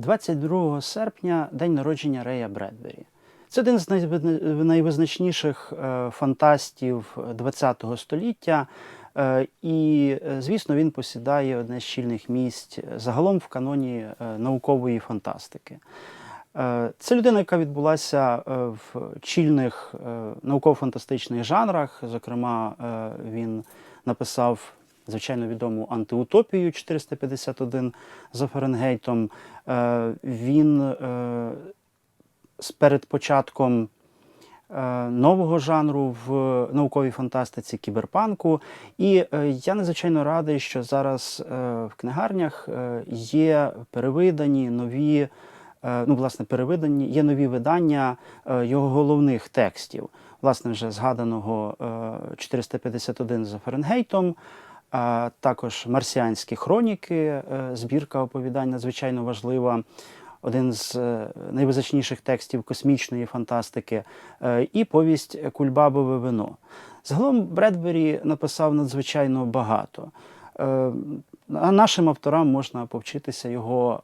22 серпня день народження Рея Бредбері. Це один з найвизначніших е, фантастів ХХ століття. Е, І, е, звісно, він посідає одне з щільних місць загалом в каноні наукової фантастики. Це людина, яка відбулася в чільних науково-фантастичних жанрах. Зокрема, він написав звичайно відому антиутопію 451 за Фаренгейтом. Е, Він е, перед початком е, нового жанру в науковій фантастиці кіберпанку. І я надзвичайно радий, що зараз в книгарнях є перевидані нові. Ну, власне, перевидані є нові видання його головних текстів, власне, вже згаданого е, 451 за Фаренгейтом, а також марсіанські хроніки, е, збірка оповідань надзвичайно важлива один з е, найвизначніших текстів космічної фантастики, е, і повість Кульбабове вино. Загалом Бредбері написав надзвичайно багато. А нашим авторам можна повчитися його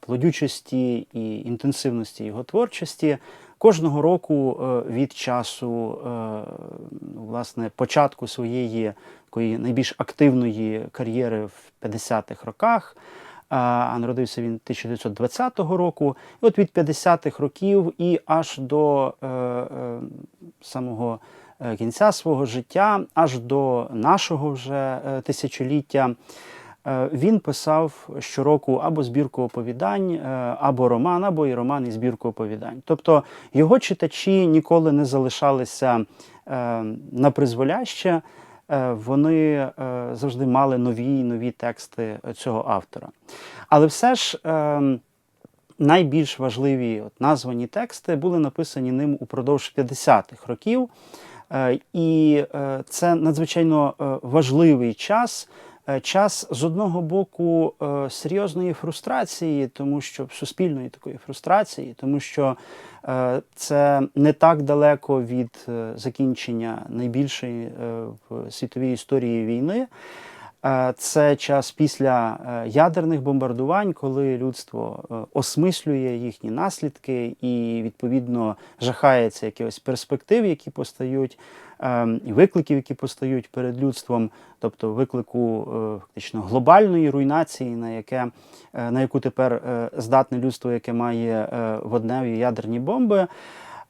плодючості і інтенсивності його творчості. Кожного року е, від часу е, власне, початку своєї такої найбільш активної кар'єри в 50-х роках. А а народився він 1920 року. І от від 50-х років і аж до е, е, самого е, кінця свого життя, аж до нашого вже е, тисячоліття. Е, Він писав щороку або збірку оповідань, е, або роман, або і роман і збірку оповідань. Тобто його читачі ніколи не залишалися е, на призволяще, вони завжди мали нові й нові тексти цього автора. Але все ж найбільш важливі от, названі тексти були написані ним упродовж 50-х років. І це надзвичайно важливий час. Е, Час з одного боку е, серйозної фрустрації, тому що суспільної такої фрустрації, тому що е, це не так далеко від закінчення найбільшої в світовій історії війни. Е, Це час після е, ядерних бомбардувань, коли людство е, осмислює їхні наслідки і відповідно жахається якихось перспектив, які постають, викликів, які постають перед людством, тобто виклику фактично глобальної руйнації, на яке на яку тепер здатне людство, яке має водневі ядерні бомби.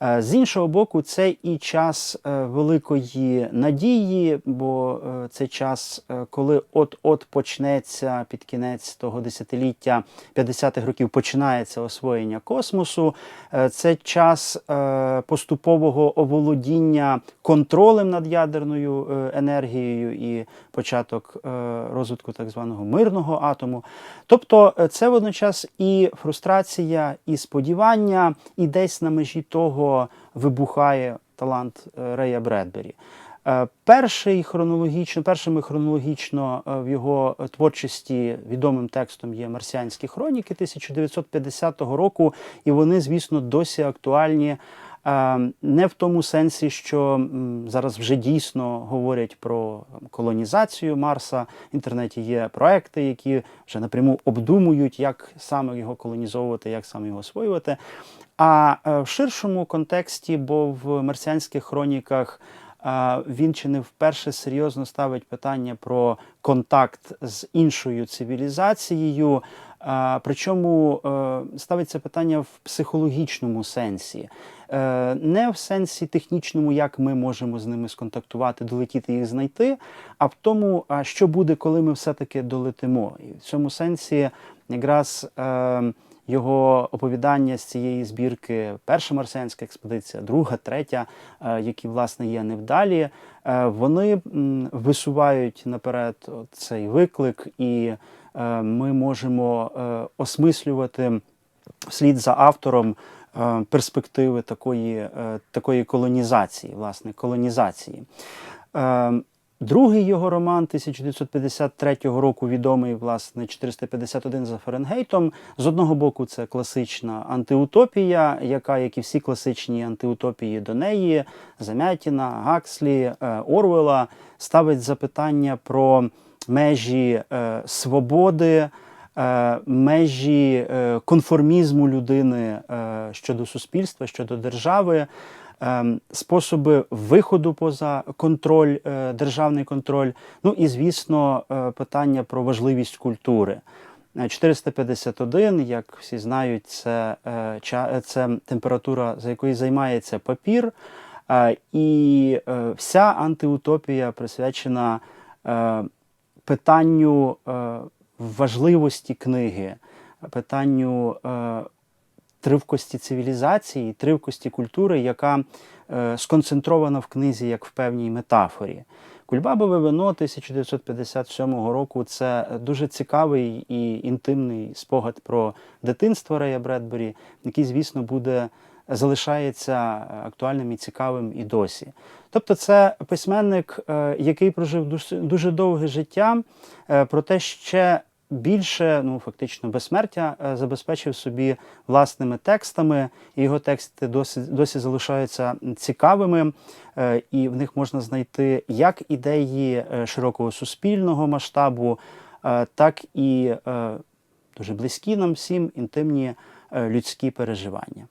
Е, З іншого боку, це і час е, великої надії, бо е, це час, коли от-от почнеться під кінець того десятиліття 50-х років починається освоєння космосу. Це час поступового оволодіння контролем над ядерною енергією і початок розвитку так званого мирного атому. Тобто, це водночас і фрустрація, і сподівання, і десь на межі того вибухає талант е, Рея Бредбері. Е, Перший хронологічно, першими хронологічно е, в його творчості відомим текстом є Марсіанські хроніки 1950 року, і вони, звісно, досі актуальні. Е, Не в тому сенсі, що зараз вже дійсно говорять про колонізацію Марса. В інтернеті є проекти, які вже напряму обдумують, як саме його колонізовувати, як саме його освоювати. А е, в ширшому контексті, бо в марсіанських хроніках він чи не вперше серйозно ставить питання про контакт з іншою цивілізацією. е, Причому е, ставиться питання в психологічному сенсі, Е, не в сенсі технічному, як ми можемо з ними сконтактувати, долетіти їх знайти, а в тому, що буде, коли ми все-таки долетимо. І в цьому сенсі якраз. Його оповідання з цієї збірки, перша марсіанська експедиція, друга, третя, е, які власне є невдалі, е, вони висувають наперед цей виклик, і е, ми можемо осмислювати вслід за автором перспективи такої, такої колонізації, власне, колонізації. Другий його роман 1953 року, відомий, власне, 451 за Фаренгейтом. З одного боку, це класична антиутопія, яка, як і всі класичні антиутопії до неї, Замятіна, Гакслі, е, Орвела, ставить запитання про межі е, свободи, е, межі конформізму людини щодо суспільства, щодо держави, способи виходу поза контроль, е, державний контроль. Ну і звісно, е, питання про важливість культури. Е, 451, як всі знають, це, е, це температура, за якою займається папір. Е, І е, вся антиутопія присвячена е, питанню е, важливості книги, питанню е, тривкості цивілізації, тривкості культури, яка е, сконцентрована в книзі як в певній метафорі. Кульбабове вино 1957 року це дуже цікавий і інтимний спогад про дитинство Рея Бредбері, який, звісно, буде залишається актуальним і цікавим і досі. Тобто, це письменник, е, який прожив дуже, довге життя, е, проте ще більше, ну фактично, безсмертя е, забезпечив собі власними текстами. І його тексти досі, досі залишаються цікавими, е, і в них можна знайти як ідеї е, широкого суспільного масштабу, так і дуже близькі нам всім інтимні людські переживання.